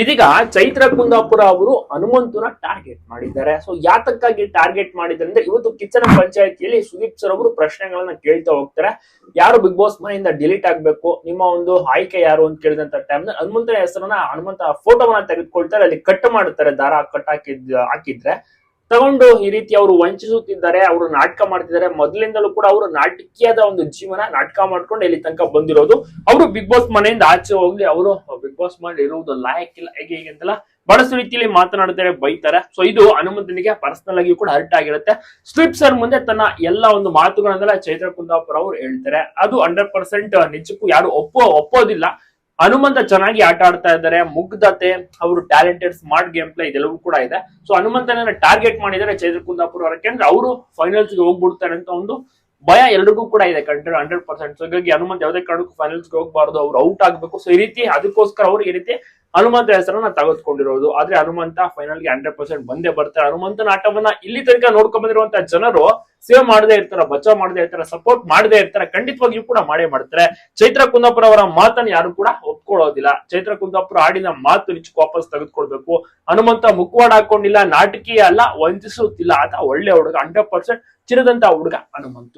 ಇದೀಗ ಚೈತ್ರ ಕುಂದಾಪುರ ಅವರು ಹನುಮಂತನ ಟಾರ್ಗೆಟ್ ಮಾಡಿದ್ದಾರೆ. ಸೊ ಯಾತಕ್ಕಾಗಿ ಟಾರ್ಗೆಟ್ ಮಾಡಿದ್ದಾರೆ ಅಂದ್ರೆ ಇವತ್ತು ಕಿಚ್ಚನ ಪಂಚಾಯತಿಯಲ್ಲಿ ಸುದೀಪ್ ಸರ್ ಅವರು ಪ್ರಶ್ನೆಗಳನ್ನ ಕೇಳ್ತಾ ಹೋಗ್ತಾರೆ. ಯಾರು ಬಿಗ್ ಬಾಸ್ ಮನೆಯಿಂದ ಡಿಲೀಟ್ ಆಗ್ಬೇಕು? ನಿಮ್ಮ ಒಂದು ಆಯ್ಕೆ ಯಾರು ಅಂತ ಕೇಳಿದಂತ ಟೈಮ್ ಹನುಮಂತನ ಹೆಸರನ್ನ ಹನುಮಂತ ಫೋಟೋವನ್ನ ತೆಗೆದುಕೊಳ್ತಾರೆ. ಅಲ್ಲಿ ಕಟ್ ಮಾಡುತ್ತಾರೆ ದಾರ ಕಟ್ ಹಾಕಿದ್, ಹಾಕಿದ್ರೆ. ತಗೊಂಡು ಈ ರೀತಿ ಅವರು ವಂಚಿಸುತ್ತಿದ್ದಾರೆ, ಅವರು ನಾಟಕ ಮಾಡ್ತಿದ್ದಾರೆ. ಮೊದಲಿಂದಲೂ ಕೂಡ ಅವರು ನಾಟಕೀಯದ ಒಂದು ಜೀವನ ನಾಟಕ ಮಾಡ್ಕೊಂಡು ಇಲ್ಲಿ ತನಕ ಬಂದಿರೋದು. ಅವರು ಬಿಗ್ ಬಾಸ್ ಮನೆಯಿಂದ ಆಚೆ ಹೋಗ್ಲಿ, ಅವರು ಬಿಗ್ ಬಾಸ್ ಮಾಡಿ ಇರುವುದು ಲಾಯಕ್ಕಿಲ್ಲ ಹೇಗೆ ಹೇಗೆ ಅಂತೆಲ್ಲ ಬಹಳಷ್ಟು ರೀತಿಯಲ್ಲಿ ಮಾತನಾಡ್ತಾರೆ ಬೈತಾರೆ. ಸೊ ಇದು ಹನುಮಂತನಿಗೆ ಪರ್ಸನಲ್ ಆಗಿ ಕೂಡ ಹರ್ಟ್ ಆಗಿರುತ್ತೆ. ಸ್ಲಿಪ್ ಸರ್ ಮುಂದೆ ತನ್ನ ಎಲ್ಲ ಒಂದು ಮಾತುಗಳನ್ನೆಲ್ಲ ಚೈತ್ರ ಕುಂದಾಪುರ ಅವರು ಹೇಳ್ತಾರೆ. ಅದು ಹಂಡ್ರೆಡ್ ಪರ್ಸೆಂಟ್ ನಿಜಕ್ಕೂ ಯಾರು ಒಪ್ಪೋ, ಒಪ್ಪೋದಿಲ್ಲ. ಹನುಮಂತ ಚೆನ್ನಾಗಿ ಆಟ ಆಡ್ತಾ ಇದ್ದಾರೆ. ಮುಗ್ಧತೆ, ಅವರು ಟ್ಯಾಲೆಂಟೆಡ್ ಸ್ಮಾರ್ಟ್ ಗೇಮ್ ಪ್ಲೇ ಇದೆಲ್ಲವೂ ಕೂಡ ಇದೆ. ಸೊ ಹನುಮಂತನ ಟಾರ್ಗೆಟ್ ಮಾಡಿದರೆ ಚೈತ್ರ ಕುಂದಾಪುರ ಯಾಕೆಂದ್ರೆ ಅವರು ಫೈನಲ್ಸ್ಗೆ ಹೋಗ್ಬಿಡ್ತಾರೆ ಅಂತ ಒಂದು ಭಯ ಎಲ್ರಿಗೂ ಕೂಡ ಇದೆ ಕಂಡ್ರೆ ಹಂಡ್ರೆಡ್ ಪರ್ಸೆಂಟ್ ಸೊ ಹೀಗಾಗಿ ಹನುಮಂತ್ ಯಾವುದೇ ಕಾರಣಕ್ಕೂ ಫೈನಲ್ಸ್ ಹೋಗ್ಬಾರ್ದು, ಅವ್ರು ಔಟ್ ಆಗ್ಬೇಕು. ಸೊ ಈ ರೀತಿ ಅದಕ್ಕೋಸ್ಕರ ಅವ್ರು ಈ ರೀತಿ ಹನುಮಂತ ಹೆಸರನ್ನ ತೆಗೆದುಕೊಂಡಿರೋದು. ಆದ್ರೆ ಹನುಮಂತ ಫೈನಲ್ಗೆ ಹಂಡ್ರೆಡ್ ಪರ್ಸೆಂಟ್ ಬಂದೇ ಬರ್ತಾರೆ. ಹನುಮಂತನ ಆಟವನ್ನ ಇಲ್ಲಿ ತನಕ ನೋಡ್ಕೊಂಡ್ ಬಂದಿರುವಂತ ಜನರು ಸೇವ್ ಮಾಡದೇ ಇರ್ತಾರೆ, ಬಚಾವ್ ಮಾಡದೇ ಇರ್ತಾರೆ ಸಪೋರ್ಟ್ ಮಾಡದೇ ಇರ್ತಾರೆ, ಖಂಡಿತವಾಗಿಯೂ ಕೂಡ ಮಾಡೇ ಮಾಡ್ತಾರೆ. ಚೈತ್ರ ಕುಂದಾಪುರ ಅವರ ಮಾತನ್ನ ಯಾರು ಕೂಡ ಒಪ್ಕೊಳ್ಳೋದಿಲ್ಲ. ಚೈತ್ರ ಕುಂದಾಪುರ ಆಡಿನ ಮಾತು ನಿಚ್ಚು ವಾಪಸ್ ತೆಗೆದುಕೊಳ್ಬೇಕು. ಹನುಮಂತ ಮುಖವಾಡ ಹಾಕೊಂಡಿಲ್ಲ, ನಾಟಕೀಯ ಅಲ್ಲ, ವಂಚಿಸುತ್ತಿಲ್ಲ. ಆತ ಒಳ್ಳೆ ಹುಡುಗ ಹಂಡ್ರೆಡ್ ಪರ್ಸೆಂಟ್ ಚಿರದಂತ ಹುಡುಗ ಹನುಮಂತು.